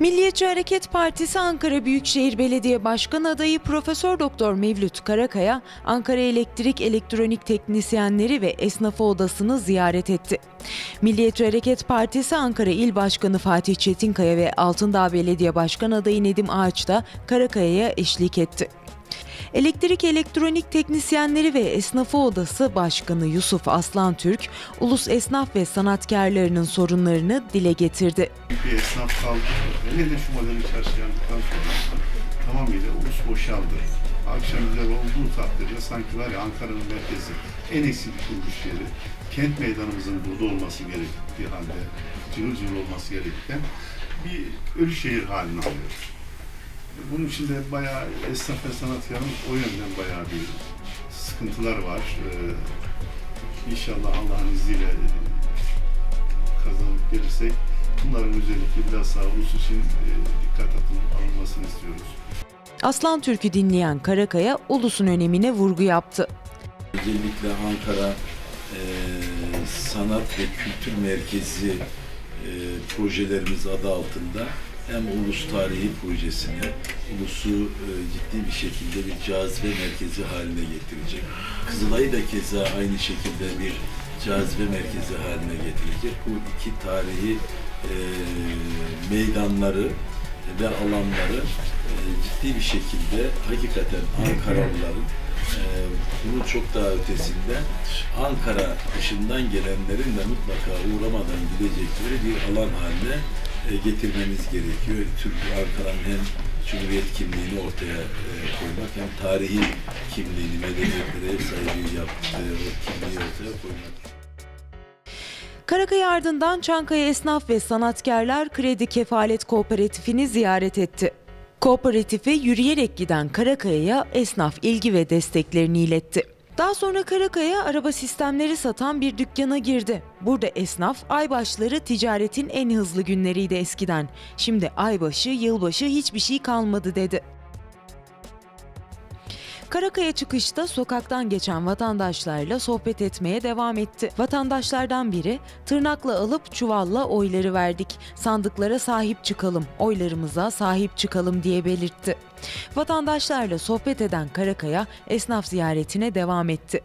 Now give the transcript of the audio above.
Milliyetçi Hareket Partisi Ankara Büyükşehir Belediye Başkanı adayı Profesör Doktor Mevlüt Karakaya, Ankara Elektrik Elektronik Teknisyenleri ve Esnafı Odası'nı ziyaret etti. Milliyetçi Hareket Partisi Ankara İl Başkanı Fatih Çetinkaya ve Altındağ Belediye Başkan adayı Nedim Ağaç da Karakaya'ya eşlik etti. Elektrik Elektronik Teknisyenleri ve Esnafı Odası Başkanı Yusuf Aslan Türk, ulus esnaf ve sanatkarlarının sorunlarını dile getirdi. bir esnaf kaldı. Hele de şu modern çarşı yandıktan sonra tamamıyla ulus boşaldı. Akşam üzeri olduğu takdirde sanki var ya Ankara'nın merkezi en bir kuruluş yeri. Kent meydanımızın burada olması gerektiği halde cıvıl cıvıl olması gerekirken bir ölü şehir haline alıyor. Bunun içinde bayağı esnaf ve sanatkarın o yönden bayağı bir sıkıntılar var. Ee, inşallah Allah'ın izniyle kazanıp gelirsek bunların özellikle biraz daha ulus için e, dikkat alınmasını istiyoruz. Aslan Türk'ü dinleyen Karakaya, ulusun önemine vurgu yaptı. Özellikle Ankara e, Sanat ve Kültür Merkezi e, projelerimiz adı altında hem Ulus Tarihi Projesi'ni ulusu e, ciddi bir şekilde bir cazibe merkezi haline getirecek. Kızılay'ı da keza aynı şekilde bir cazibe merkezi haline getirecek. Bu iki tarihi e, meydanları ve alanları e, ciddi bir şekilde hakikaten Ankaralıların e, bunun çok daha ötesinde Ankara dışından gelenlerin de mutlaka uğramadan gidecekleri bir alan haline e, getirmemiz gerekiyor. Türk Ankara'nın hem Cumhuriyet kimliğini ortaya e, koymak hem tarihi kimliğini, medeniyetlere ev sahibi yaptığı o kimliği ortaya koymak. Karakaya ardından Çankaya Esnaf ve Sanatkarlar Kredi Kefalet Kooperatifini ziyaret etti. Kooperatife yürüyerek giden Karakaya'ya esnaf ilgi ve desteklerini iletti. Daha sonra Karakaya araba sistemleri satan bir dükkana girdi. Burada esnaf aybaşları ticaretin en hızlı günleriydi eskiden. Şimdi aybaşı, yılbaşı hiçbir şey kalmadı dedi. Karakaya çıkışta sokaktan geçen vatandaşlarla sohbet etmeye devam etti. Vatandaşlardan biri tırnakla alıp çuvalla oyları verdik. Sandıklara sahip çıkalım, oylarımıza sahip çıkalım diye belirtti. Vatandaşlarla sohbet eden Karakaya esnaf ziyaretine devam etti.